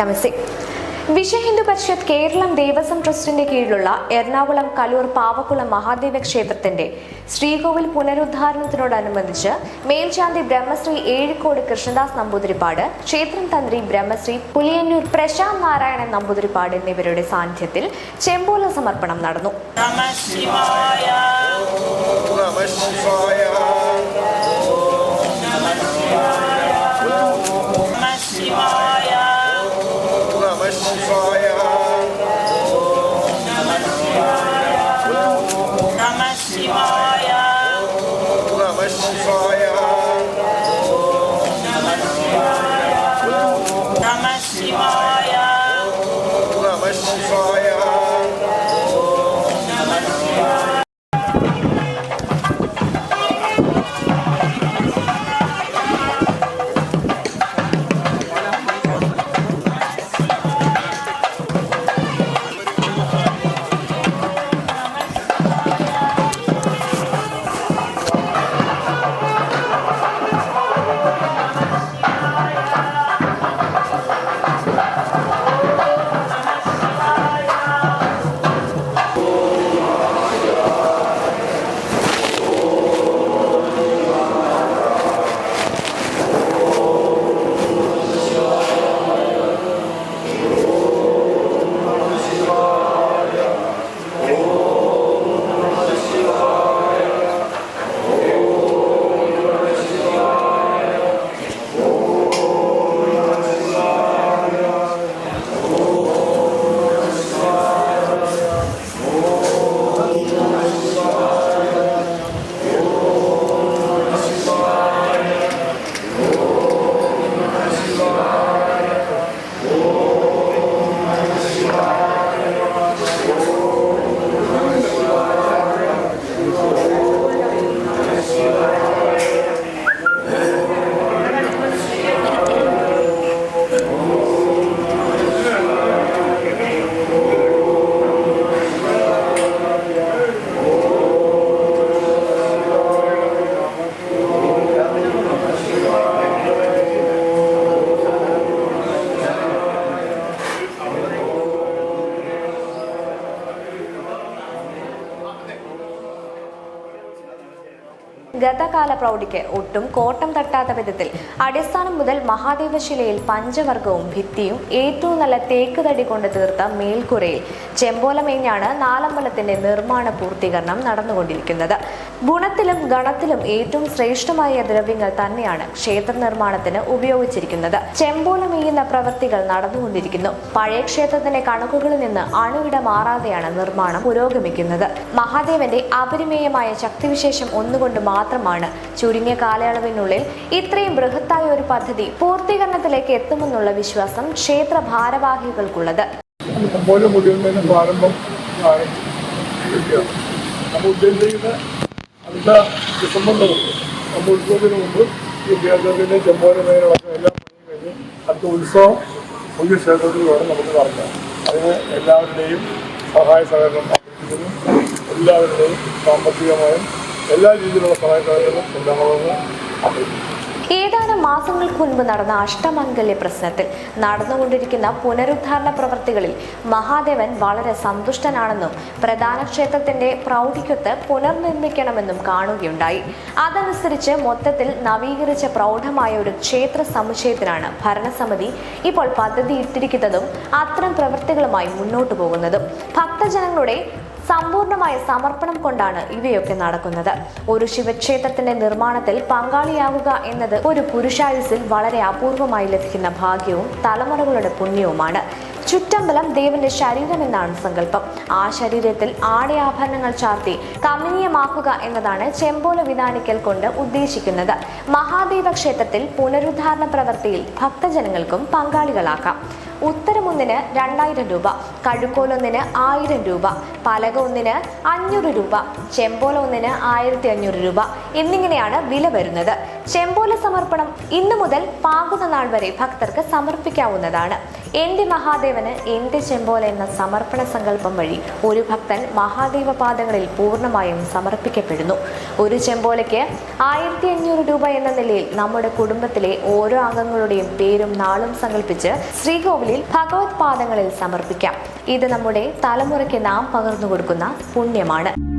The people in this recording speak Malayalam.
നമസ്തേ. വിശ്വഹിന്ദു പരിഷത്ത് കേരളം ദേവസ്വം ട്രസ്റ്റിന്റെ കീഴിലുള്ള എറണാകുളം കലൂർ പാവക്കുളം മഹാദേവ ക്ഷേത്രത്തിന്റെ ശ്രീകോവിൽ പുനരുദ്ധാരണത്തിനോടനുബന്ധിച്ച് മേൽശാന്തി ബ്രഹ്മശ്രീ ഏഴിക്കോട് കൃഷ്ണദാസ് നമ്പൂതിരിപ്പാട് ക്ഷേത്രം തന്ത്രി ബ്രഹ്മശ്രീ പുലിയന്നൂർ പ്രശാന്ത് നാരായണൻ നമ്പൂതിരിപ്പാട് എന്നിവരുടെ സാന്നിധ്യത്തിൽ ചെമ്പോല സമർപ്പണം നടന്നു. Joy ഗതകാല പ്രൗഢിക്ക് ഒട്ടും കോട്ടം തട്ടാത്ത വിധത്തിൽ അടിസ്ഥാനം മുതൽ മഹാദേവശിലയിൽ പഞ്ചവർഗവും ഭിത്തിയും ഏറ്റവും നല്ല തേക്ക് തടി കൊണ്ട് തീർത്ത മേൽക്കുരയിൽ ചെമ്പോലമേഞ്ഞാണ് നാലമ്പലത്തിന്റെ നിർമ്മാണ പൂർത്തീകരണം നടന്നുകൊണ്ടിരിക്കുന്നത്. ഗുണത്തിലും ഗണത്തിലും ഏറ്റവും ശ്രേഷ്ഠമായ ദ്രവ്യങ്ങൾ തന്നെയാണ് ക്ഷേത്ര നിർമ്മാണത്തിന് ഉപയോഗിച്ചിരിക്കുന്നത്. ചെമ്പോലമേയുന്ന പ്രവൃത്തികൾ നടന്നുകൊണ്ടിരിക്കുന്നു. പഴയ ക്ഷേത്രത്തിന്റെ കണക്കുകളിൽ നിന്ന് അണുവിട മാറാതെയാണ് നിർമ്മാണം പുരോഗമിക്കുന്നത്. മഹാദേവന്റെ അപരിമേയമായ ശക്തിവിശേഷം ഒന്നുകൊണ്ട് മാത്രമാണ്. ചുരുങ്ങിയ കാലയളവിനുള്ളിൽ ഇത്രയും ബൃഹത്തായ ഒരു പദ്ധതി പൂർത്തീകരണത്തിലേക്ക് എത്തുമെന്നുള്ള വിശ്വാസം ക്ഷേത്ര ഭാരവാഹികൾക്കുള്ളത്. നമ്മൾ നമ്മൾ എല്ലാം എല്ലാവരുടെയും സഹായ സഹകരണം എല്ലാവരുടെയും സാമ്പത്തികമായും എല്ലാ രീതിയിലുള്ള സഹായങ്ങളും ഉണ്ടാകണമെന്ന് ഏതാനും മാസങ്ങൾക്ക് മുൻപ് നടന്ന അഷ്ടമംഗല്യ പ്രശ്നത്തിൽ നടന്നുകൊണ്ടിരിക്കുന്ന പുനരുദ്ധാരണ പ്രവൃത്തികളിൽ മഹാദേവൻ വളരെ സന്തുഷ്ടനാണെന്നും പ്രധാന ക്ഷേത്രത്തിന്റെ പ്രൗഢിക്കൊത്ത് പുനർനിർമ്മിക്കണമെന്നും കാണുകയുണ്ടായി. അതനുസരിച്ച് മൊത്തത്തിൽ നവീകരിച്ച പ്രൗഢമായ ഒരു ക്ഷേത്ര സമുച്ചയത്തിനാണ് ഭരണസമിതി ഇപ്പോൾ പദ്ധതി ഇട്ടിരിക്കുന്നതും അത്തരം പ്രവൃത്തികളുമായി മുന്നോട്ടു പോകുന്നതും. ഭക്തജനങ്ങളുടെ സമ്പൂർണമായ സമർപ്പണം കൊണ്ടാണ് ഇവയൊക്കെ നടക്കുന്നത്. ഒരു ശിവക്ഷേത്രത്തിന്റെ നിർമ്മാണത്തിൽ പങ്കാളിയാവുക എന്നത് ഒരു പുരുഷായുസിൽ വളരെ അപൂർവമായി ലഭിക്കുന്ന ഭാഗ്യവും തലമുറകളുടെ പുണ്യവുമാണ്. ചുറ്റമ്പലം ദേവന്റെ ശരീരമെന്നാണ് സങ്കല്പം. ആ ശരീരത്തിൽ ആടയാഭരണങ്ങൾ ചാർത്തി കമനീയമാക്കുക എന്നതാണ് ചെമ്പോല വിധാനിക്കൽ കൊണ്ട് ഉദ്ദേശിക്കുന്നത്. മഹാദേവ ക്ഷേത്രത്തിൽ പുനരുദ്ധാരണ പ്രവൃത്തിയിൽ ഭക്തജനങ്ങൾക്കും പങ്കാളികളാക്കാം. ഉത്തരമൊന്നിന് രണ്ടായിരം രൂപ കഴുക്കോലൊന്നിന് ആയിരം രൂപ പലക ഒന്നിന് അഞ്ഞൂറ് രൂപ ചെമ്പോല ഒന്നിന് ആയിരത്തി അഞ്ഞൂറ് രൂപ എന്നിങ്ങനെയാണ് വില വരുന്നത്. ചെമ്പോല സമർപ്പണം ഇന്നു മുതൽ പാകുന്ന നാൾ വരെ ഭക്തർക്ക് സമർപ്പിക്കാവുന്നതാണ്. എന്റെ മഹാദേവന് എന്റെ ചെമ്പോൽ എന്ന സമർപ്പണ സങ്കല്പം വഴി ഒരു ഭക്തൻ മഹാദേവ പാദങ്ങളിൽ പൂർണമായും സമർപ്പിക്കപ്പെടുന്നു. ഒരു ചെമ്പോലയ്ക്ക് ആയിരത്തി അഞ്ഞൂറ് രൂപ എന്ന നിലയിൽ നമ്മുടെ കുടുംബത്തിലെ ഓരോ അംഗങ്ങളുടെയും പേരും നാളും സങ്കല്പിച്ച് ശ്രീകോവിലിൽ ഭഗവത് പാദങ്ങളിൽ സമർപ്പിക്കാം. ഇത് നമ്മുടെ തലമുറയ്ക്ക് നാം പകർന്നു കൊടുക്കുന്ന പുണ്യമാണ്.